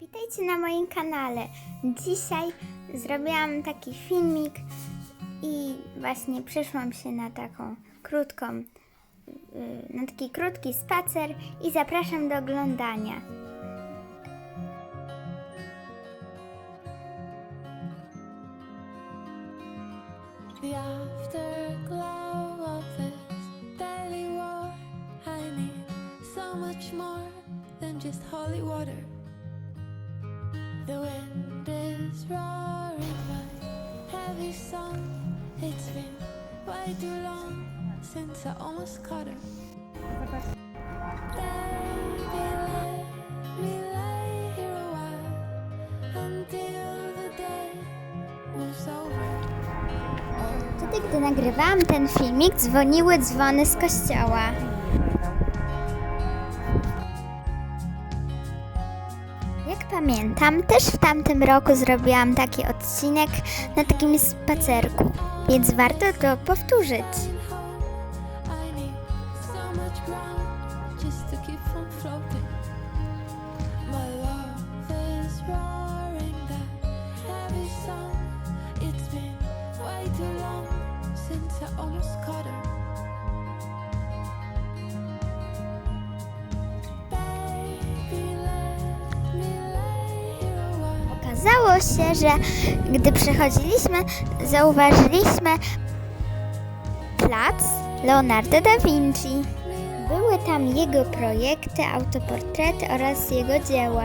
Witajcie na moim kanale. Dzisiaj zrobiłam taki filmik i właśnie przyszłam się na taką krótką, yy, na taki krótki spacer i zapraszam do oglądania. Holy water. The wind. Wtedy, gdy nagrywałam ten filmik, dzwoniły dzwony z kościoła. Pamiętam, też w tamtym roku zrobiłam taki odcinek na takim spacerku, więc warto to powtórzyć. Okazało się, że gdy przechodziliśmy, zauważyliśmy plac Leonardo da Vinci. Były tam jego projekty, autoportrety oraz jego dzieła.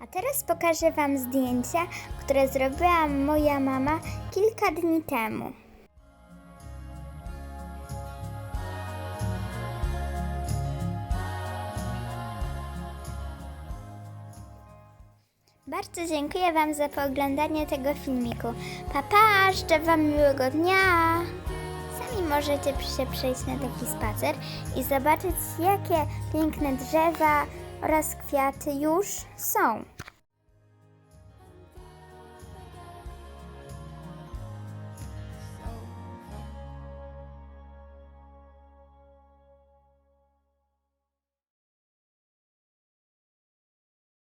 A teraz pokażę Wam zdjęcia, które zrobiła moja mama kilka dni temu. Bardzo dziękuję Wam za pooglądanie tego filmiku. Papa, życzę Wam miłego dnia! Sami możecie się przejść na taki spacer i zobaczyć, jakie piękne drzewa oraz kwiaty już są.